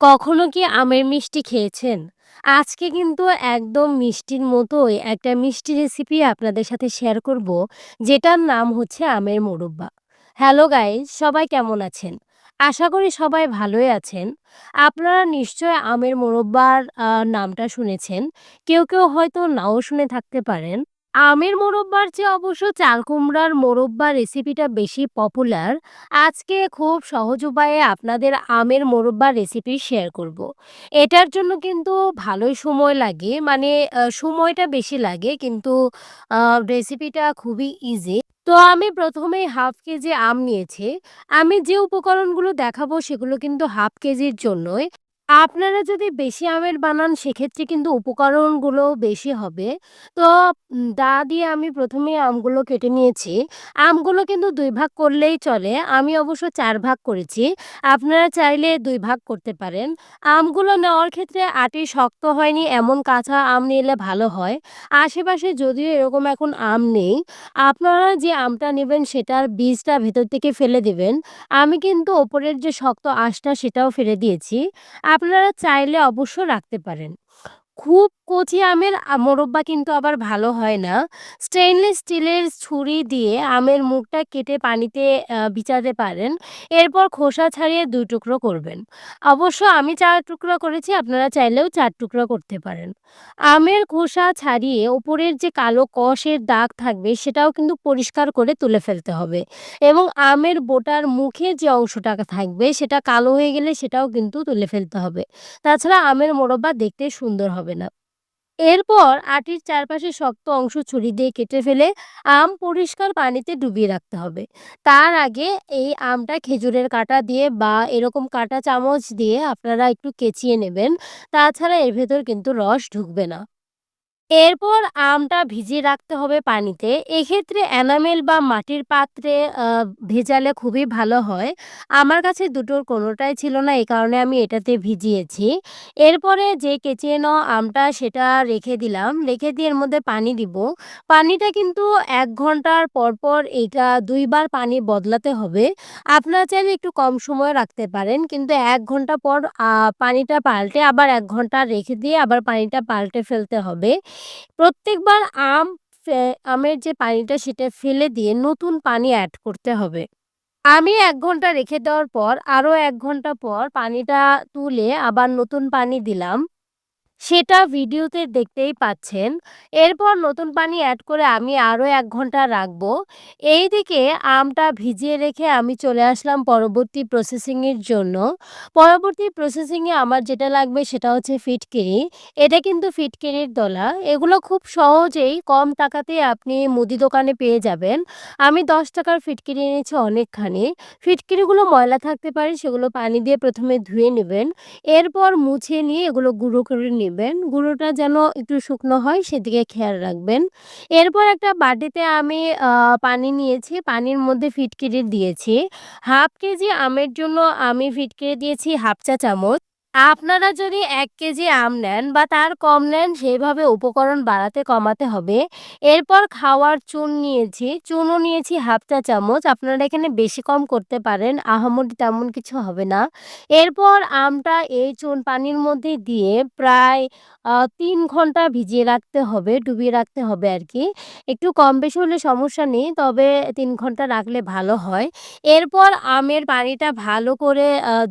কখনো কি আমের মিষ্টি খেয়েছেন? আজকে কিন্তু একদম মিষ্টির মতোই একটা মিষ্টি রেসিপি আপনাদের সাথে শেয়ার করব, যেটার নাম হচ্ছে আমের মোরব্বা। হ্যালো গাইস, সবাই কেমন আছেন? আশা করি সবাই ভালোই আছেন। আপনারা নিশ্চয়ই আমের মোরব্বার নামটা শুনেছেন। কেউ, কেউ হয়তো নাও শুনে থাকতে পারেন। আমের মোরব্বার চেয়ে অবশ্য চাল কুমড়ার মোরব্বা রেসিপিটা বেশি পপুলার। আজকে খুব সহজ উপায়ে আপনাদের আমের মোরব্বা রেসিপি শেয়ার করব। এটার জন্য কিন্তু ভালোই সময় লাগে মানে সময়টা বেশি লাগে, কিন্তু রেসিপিটা খুবই ইজি। তো আমি ১ম এই ১/২ কেজি আম নিয়েছি। আমি যে উপকরণগুলো দেখাবো সেগুলো কিন্তু ১/২ কেজির জন্যই। আপনারা যদি বেশি আমের বানান সেক্ষেত্রে কিন্তু উপকরণগুলো বেশি হবে। তো দা দিয়ে আমি ১ম এই আমগুলো কেটে নিয়েছি। আমগুলো কিন্তু ২ ভাগ করলেই চলে। আমি অবশ্য ৪ ভাগ করেছি। আপনারা চাইলে ২ ভাগ করতে পারেন। আমগুলো নেওয়ার ক্ষেত্রে আটি শক্ত হয়নি এমন কাঁচা আম নিলে ভালো হয়। আশেপাশে যদিও এরকম এখন আম নেই, আপনারা যে আমটা নেবেন সেটার বীজটা ভেতর থেকে ফেলে দিবেন। আমি কিন্তু ওপরের যে শক্ত আঁশটা সেটাও ফেলে দিয়েছি। আপনারা চাইলে অবশ্য রাখতে পারেন। খুব কচি আমের মোরব্বা কিন্তু আবার ভালো হয় না। স্টেইনলেস স্টিলের ছুরি দিয়ে আমের মুখটা কেটে পানিতে বিচাতে পারেন। এরপর খোসা ছাড়িয়ে দুই টুকরো করবেন। অবশ্য আমি চার টুকরা করেছি, আপনারা চাইলেও চার টুকরা করতে পারেন। আমের খোসা ছাড়িয়ে উপরের যে কালো কষের দাগ থাকবে সেটাও কিন্তু পরিষ্কার করে তুলে ফেলতে হবে এবং আমের বোটার মুখে যে অংশটা থাকবে সেটা কালো হয়ে গেলে সেটাও কিন্তু তুলে ফেলতে হবে। তাছাড়া আমের মোরব্বা দেখতে সুন্দর হবে না। এরপর আটির চারপাশে শক্ত অংশ ছুরি দিয়ে কেটে ফেলে আম পরিষ্কার পানিতে ডুবিয়ে রাখতে হবে। তার আগে এই আমটা খেজুরের কাটা দিয়ে বা এরকম কাটা চামচ দিয়ে আপনারা একটু কেচিয়ে নেবেন। তাছাড়া এর ভেতর কিন্তু রস ঢুকবে না। এরপর আমটা ভিজিয়ে রাখতে হবে পানিতে। এক্ষেত্রে এনামেল বা মাটির পাত্রে ভেজালে খুবই ভালো হয়। আমার কাছে দুটোর কোনোটাই ছিল না এই কারণে আমি এটাতে ভিজিয়েছি। এরপরে যে কেচিয়ে নেওয়া আমটা সেটা রেখে দিলাম। রেখে দিয়ে এর মধ্যে পানি দিব। পানিটা কিন্তু এক ঘণ্টার পর, পর এটা ২ বার পানি বদলাতে হবে। আপনারা চাইলে একটু কম সময়ে রাখতে পারেন। কিন্তু এক ঘণ্টা পর পানিটা পাল্টে আবার এক ঘণ্টা রেখে দিয়ে আবার পানিটা পাল্টে ফেলতে হবে। প্রত্যেকবার আম আমের যে পানিটা সেটা ফেলে দিয়ে নতুন পানি অ্যাড করতে হবে। আমি এক ঘণ্টা রেখে দেওয়ার পর, আরও এক ঘণ্টা পর পানিটা তুলে আবার নতুন পানি দিলাম। সেটা ভিডিওতে দেখতেই পাচ্ছেন। এরপর নতুন পানি অ্যাড করে আমি আরও এক ঘণ্টা রাখব। এইদিকে আমটা ভিজিয়ে রেখে আমি চলে আসলাম পরবর্তী প্রসেসিংয়ের জন্য। পরবর্তী প্রসেসিংয়ে আমার যেটা লাগবে সেটা হচ্ছে ফিটকিরি। এটা কিন্তু ফিটকিরির দলা। এগুলো খুব সহজেই কম টাকাতেই আপনি মুদি দোকানে পেয়ে যাবেন। আমি দশ টাকার ফিটকিরি এনেছি অনেকখানি। ফিটকিরিগুলো ময়লা থাকতে পারে, সেগুলো পানি দিয়ে প্রথমে ধুয়ে নেবেন এরপর মুছে নিয়ে এগুলো গুঁড়ো করে নিবেন। গুঁড়োটা যেন একটু শুকনো হয় সেদিকে খেয়াল রাখবেন। এরপর একটা বাটিতে আমি পানি নিয়েছি। পানির মধ্যে ফিটকিরি দিয়েছি। ১/২ কেজি আমের জন্য আমি ফিটকিরি দিয়েছি ১/২ চা চামচ। আপনারা যদি ১ কেজি আম নেন বা তার কম নেন সেইভাবে উপকরণ বাড়াতে কমাতে হবে। এরপর খাওয়ার চুন নিয়েছি। চুনও নিয়েছি ১/২ চা চামচ। আপনারা এখানে বেশি কম করতে পারেন। আহামরি তেমন কিছু হবে না। এরপর আমটা এই চুন পানির মধ্যে দিয়ে প্রায় ৩ ঘণ্টা ভিজিয়ে রাখতে হবে, ডুবিয়ে রাখতে হবে আরকি। একটু কম বেশি হলে সমস্যা নেই। তবে ৩ ঘণ্টা রাখলে ভালো হয়। এরপর আমের পানিটা ভালো করে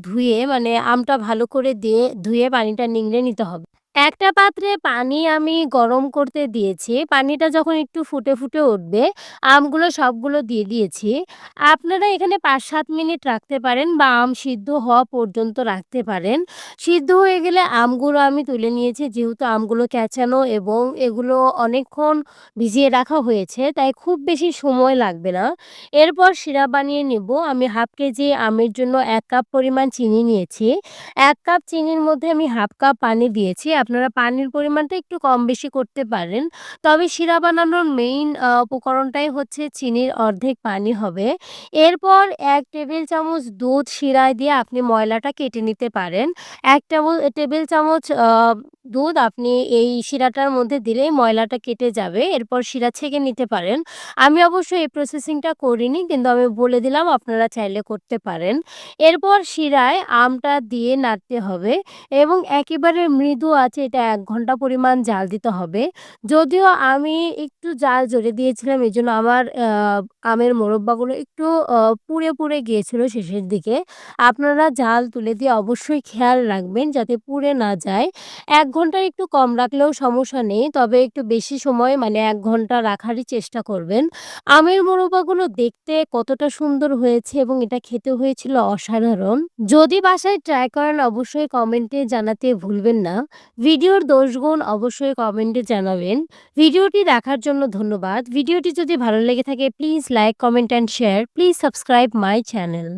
ধুয়ে মানে আমটা ভালো করে দিয়ে ধুয়ে পানিটা নিংড়ে নিতে হবে। একটা পাত্রে পানি আমি গরম করতে দিয়েছি। পানিটা যখন একটু ফুটে, ফুটে উঠবে আমগুলো সবগুলো দিয়ে দিয়েছি। আপনারা এখানে ৫-৭ মিনিট রাখতে পারেন বা আম সিদ্ধ হওয়া পর্যন্ত রাখতে পারেন। সিদ্ধ হয়ে গেলে আমগুলো আমি তুলে নিয়েছি যেহেতু আমগুলো ক্যাঁচানো এবং এগুলো অনেকক্ষণ ভিজিয়ে রাখা হয়েছে তাই খুব বেশি সময় লাগবে না। এরপর সিরাপ বানিয়ে নিব। আমি ১/২ কেজি আমের জন্য ১ কাপ পরিমাণ চিনি নিয়েছি। ১ কাপ চিনির মধ্যে আমি ১/২ কাপ পানি দিয়েছি। আপনারা পানির পরিমাণটা একটু কম বেশি করতে পারেন। তবে শিরা বানানোর মেইন উপকরণটাই হচ্ছে চিনির অর্ধেক পানি হবে। এরপর এক টেবিল চামচ দুধ শিরায় দিয়ে আপনি ময়লাটা কেটে নিতে পারেন। এক টেবল চামচ দুধ আপনি এই শিরাটার মধ্যে দিলেই ময়লাটা কেটে যাবে। এরপর শিরা ছেঁকে নিতে পারেন। আমি অবশ্য এই প্রসেসিংটা করিনি, কিন্তু আমি বলে দিলাম আপনারা চাইলে করতে পারেন। এরপর শিরায় আমটা দিয়ে নাড়তে হবে এবং একেবারে মৃদু আঁচে এটা ১ ঘণ্টা পরিমাণ জাল দিতে হবে। যদিও আমি একটু জাল জোরে দিয়েছিলাম এই জন্য আমার আমের মোরব্বাগুলো একটু পুড়ে, পুড়ে গিয়েছিল শেষের দিকে। আপনারা জাল তুলে দিয়ে অবশ্যই খেয়াল রাখবেন যাতে পুড়ে না যায়। এক ঘণ্টার একটু কম রাখলেও সমস্যা নেই। তবে একটু বেশি সময় মানে এক ঘণ্টা রাখারই চেষ্টা করবেন। আমের মোরব্বাগুলো দেখতে কতটা সুন্দর হয়েছে এবং এটা খেতে হয়েছিল অসাধারণ। যদি বাসায় ট্রাই করেন অবশ্যই কমেন্টে জানাতে ভুলবেন না। ভিডিওর দোষগুণ অবশ্যই কমেন্টে জানাবেন। ভিডিওটি দেখার জন্য ধন্যবাদ। ভিডিওটি যদি ভালো লেগে থাকে please like, comment and share. Please subscribe my channel.